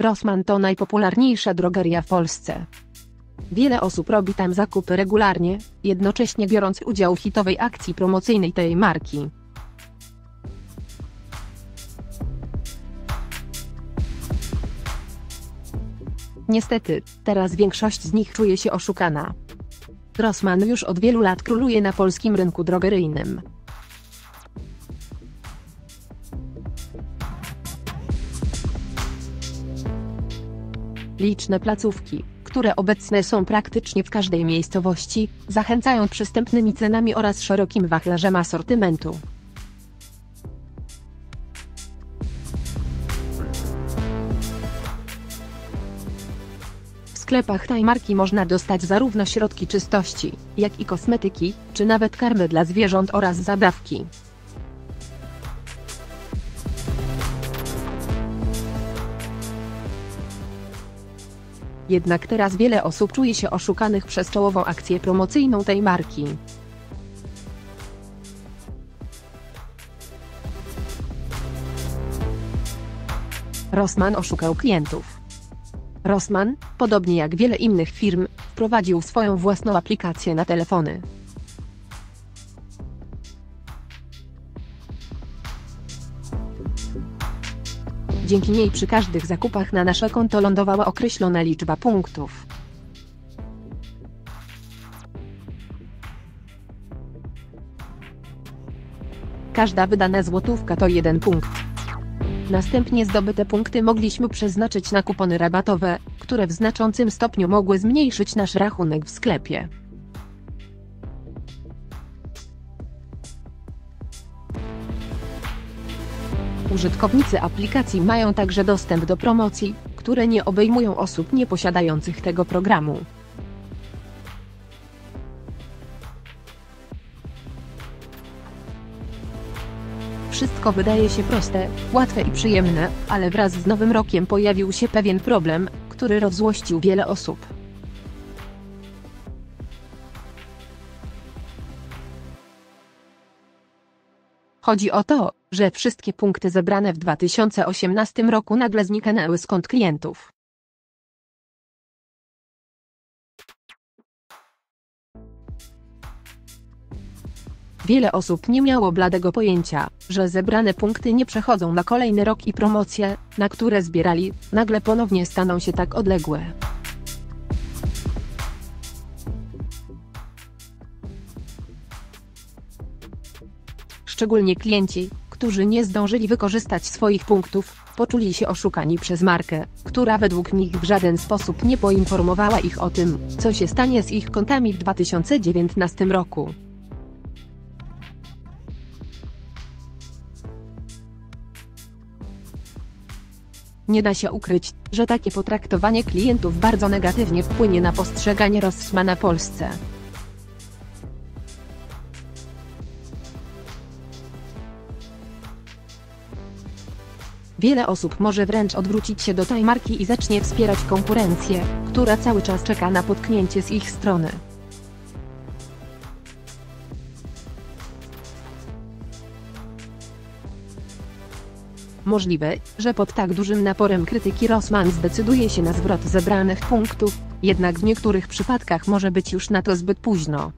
Rossmann to najpopularniejsza drogeria w Polsce. Wiele osób robi tam zakupy regularnie, jednocześnie biorąc udział w hitowej akcji promocyjnej tej marki. Niestety, teraz większość z nich czuje się oszukana. Rossmann już od wielu lat króluje na polskim rynku drogeryjnym. Liczne placówki, które obecne są praktycznie w każdej miejscowości, zachęcają przystępnymi cenami oraz szerokim wachlarzem asortymentu. W sklepach tej marki można dostać zarówno środki czystości, jak i kosmetyki, czy nawet karmy dla zwierząt oraz zabawki. Jednak teraz wiele osób czuje się oszukanych przez czołową akcję promocyjną tej marki. Rossmann oszukał klientów. Rossmann, podobnie jak wiele innych firm, wprowadził swoją własną aplikację na telefony. Dzięki niej przy każdych zakupach na nasze konto lądowała określona liczba punktów. Każda wydana złotówka to jeden punkt. Następnie zdobyte punkty mogliśmy przeznaczyć na kupony rabatowe, które w znaczącym stopniu mogły zmniejszyć nasz rachunek w sklepie. Użytkownicy aplikacji mają także dostęp do promocji, które nie obejmują osób nieposiadających tego programu. Wszystko wydaje się proste, łatwe i przyjemne, ale wraz z nowym rokiem pojawił się pewien problem, który rozzłościł wiele osób. Chodzi o to, że wszystkie punkty zebrane w 2018 roku nagle zniknęły z klientów. Wiele osób nie miało bladego pojęcia, że zebrane punkty nie przechodzą na kolejny rok i promocje, na które zbierali, nagle ponownie staną się tak odległe. Szczególnie klienci, którzy nie zdążyli wykorzystać swoich punktów, poczuli się oszukani przez markę, która według nich w żaden sposób nie poinformowała ich o tym, co się stanie z ich kontami w 2019 roku. Nie da się ukryć, że takie potraktowanie klientów bardzo negatywnie wpłynie na postrzeganie Rossmana Polsce. Wiele osób może wręcz odwrócić się do tej marki i zacznie wspierać konkurencję, która cały czas czeka na potknięcie z ich strony. Możliwe, że pod tak dużym naporem krytyki Rossmann zdecyduje się na zwrot zebranych punktów, jednak w niektórych przypadkach może być już na to zbyt późno.